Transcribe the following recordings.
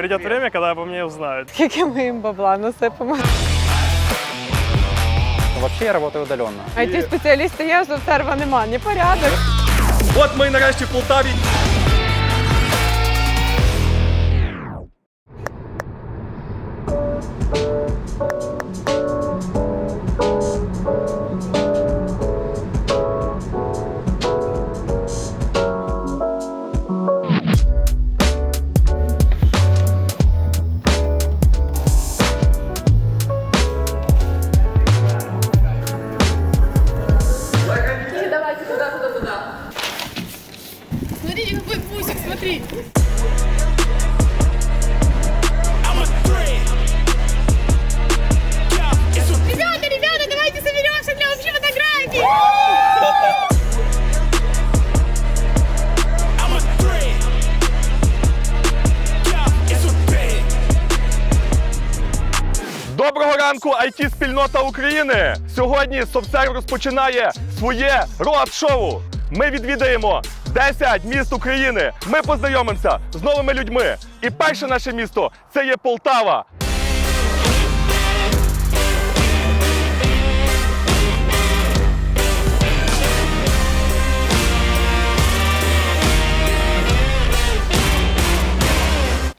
придет время, когда обо мне узнают. Скільки ми їм бабла насипемо. Ну, Вообще я работаю удаленно. it спеціалісти є, що серва нема. непорядок. От ми нарешті в Полтаві. Какой пусик, смотри. Ребята, ребята, давайте соберемся для общей фотографии. Доброго ранку, it спільнота України. Сьогодні Совсерв розпочинає своє роад-шоу. Ми відвідаємо 10 міст України. Ми познайомимося з новими людьми. І перше наше місто це є Полтава.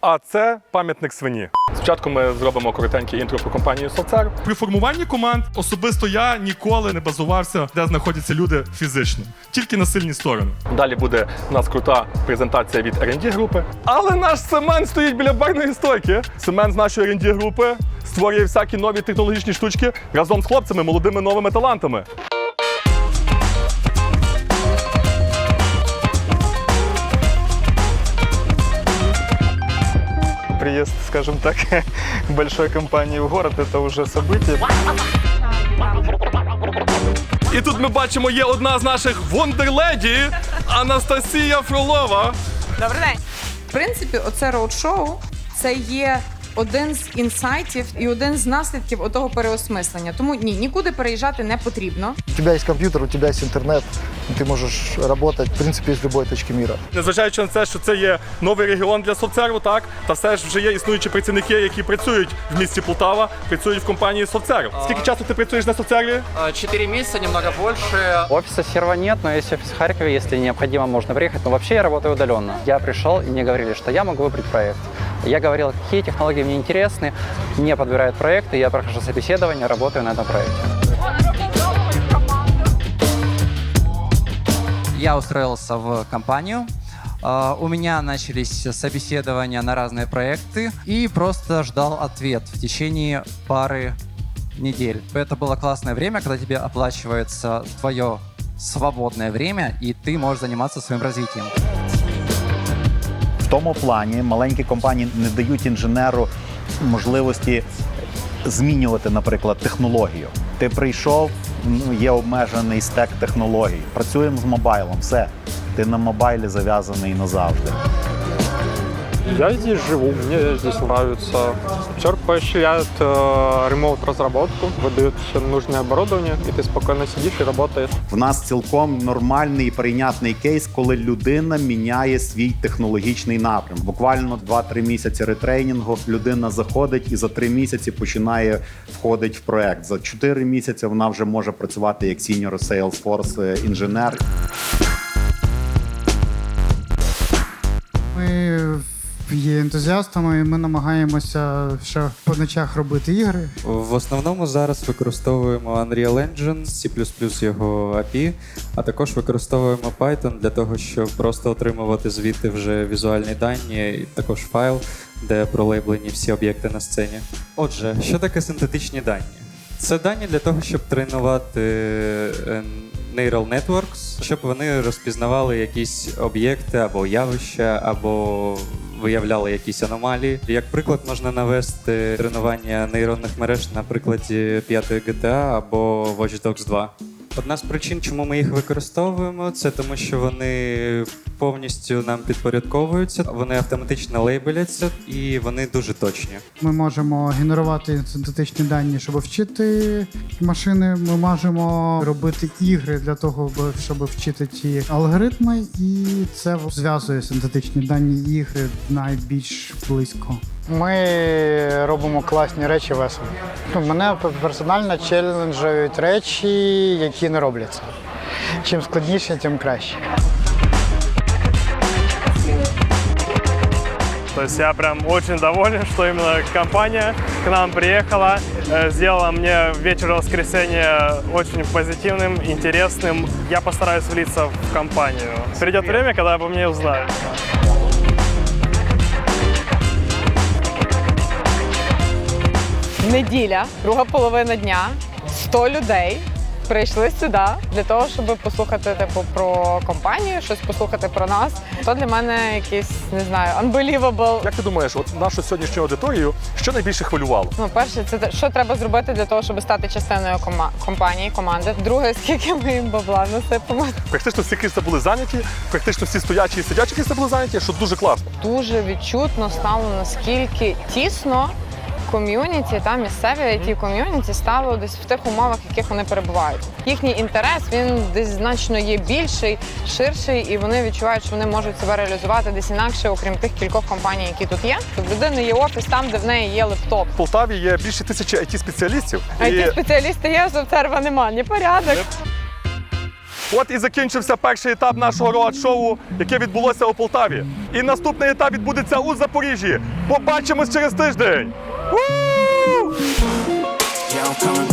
А це пам'ятник свині. Спочатку ми зробимо коротеньке інтро про компанію Соцер. При формуванні команд особисто я ніколи не базувався, де знаходяться люди фізично, тільки на сильні сторони. Далі буде у нас крута презентація від R&D групи. Але наш Семен стоїть біля барної стойки. Семен з нашої R&D групи створює всякі нові технологічні штучки разом з хлопцями, молодими новими талантами. Приезд, скажем так, большой компании в город это уже событие. І тут ми бачимо, є одна з наших вондерледі Анастасія Фролова. Добрий день. В принципі, оце роуд-шоу це є один з інсайтів і один з наслідків отого переосмислення. Тому ні, нікуди переїжджати не потрібно. У тебя есть компьютер, у тебя есть интернет, ты можешь работать, в принципе, из любой точки мира. Незважаючи на те, що це є новий регіон для соцсерву, так та все ж вже є існуючі працівники, які працюють в місті Полтава, працюють в компанії Соцсерв. Скільки часу ти працюєш на соцсерві? Четыре месяца, немного больше. Офиса серва нет, но есть офис в Харькове, если необходимо, можно приехать. Но вообще я работаю удаленно. Я пришел и мне говорили, что я могу выбрать проект. Я говорил, какие технологии мне интересны, мне подбирают проекты, я прохожу собеседование, работаю на этом проекте. Я устроился в компанию. А, У меня начались собеседования на разные проекты и просто ждал ответ в течение пары недель. Это было классное время, когда тебе оплачивается твое свободное время, и ты можешь заниматься своим развитием. Тому плані маленькі компанії не дають інженеру можливості змінювати, наприклад, технологію. Ти прийшов, ну, є обмежений стек технологій. Працюємо з мобайлом, все. Ти на мобайлі зав'язаний назавжди. Я здесь живу, мне здесь нравится. Серк поощряет э, ремоут-разработку, выдает все нужное оборудование, и ты спокойно сидишь и работаешь. В нас цілком нормальний і прийнятний кейс, коли людина міняє свій технологічний напрям. Буквально 2-3 місяці ретренінгу людина заходить і за 3 місяці починає входити в проект. За 4 місяці вона вже може працювати як senior Salesforce е, інженер. Ми є ентузіастами, і ми намагаємося ще по ночах робити ігри. В основному зараз використовуємо Unreal Engine, C++ його API, а також використовуємо Python для того, щоб просто отримувати звідти вже візуальні дані, і також файл, де пролейблені всі об'єкти на сцені. Отже, що таке синтетичні дані? Це дані для того, щоб тренувати е, Neural Networks, щоб вони розпізнавали якісь об'єкти або явища, або виявляли якісь аномалії. Як приклад, можна навести тренування нейронних мереж на прикладі 5 GTA або Watch Dogs 2. Одна з причин, чому ми їх використовуємо, це тому, що вони повністю нам підпорядковуються, вони автоматично лейбеляться і вони дуже точні. Ми можемо генерувати синтетичні дані, щоб вчити машини. Ми можемо робити ігри для того, бо- щоб вчити ті алгоритми, і це зв'язує синтетичні дані і ігри найбільш близько. Ми робимо класні речі весело. Ну, мене персонально челенджують речі, які не робляться. Чим складніше, тим краще. То есть я прям очень доволен, что именно компания к нам приехала, э, сделала мне вечер воскресенья очень позитивным, интересным. Я постараюсь влиться в компанию. Придет время, когда обо мне узнают. Неділя, друга половина дня, 100 людей прийшли сюди для того, щоб послухати типу про компанію, щось послухати про нас. То для мене якийсь, не знаю, unbelievable. Як ти думаєш, от нашу сьогоднішню аудиторію що найбільше хвилювало? Ну, перше, це що треба зробити для того, щоб стати частиною кома- компанії, команди. Друге, скільки ми їм бабла насипемо. Практично всі крісла були зайняті, практично всі стоячі і сидячі крісла були зайняті, що дуже класно. Дуже відчутно стало наскільки тісно. Ком'юніті та місцеві it ком'юніті стало десь в тих умовах, в яких вони перебувають. Їхній інтерес він десь значно є більший, ширший, і вони відчувають, що вони можуть себе реалізувати десь інакше, окрім тих кількох компаній, які тут є. В людини є офіс там, де в неї є лептоп. В Полтаві є більше тисячі it спеціалістів it спеціалісти є, софтсерва нема, ні порядок. От і закінчився перший етап нашого роад-шоу, яке відбулося у Полтаві. І наступний етап відбудеться у Запоріжжі. Побачимось через тиждень. У Yeah, I'm coming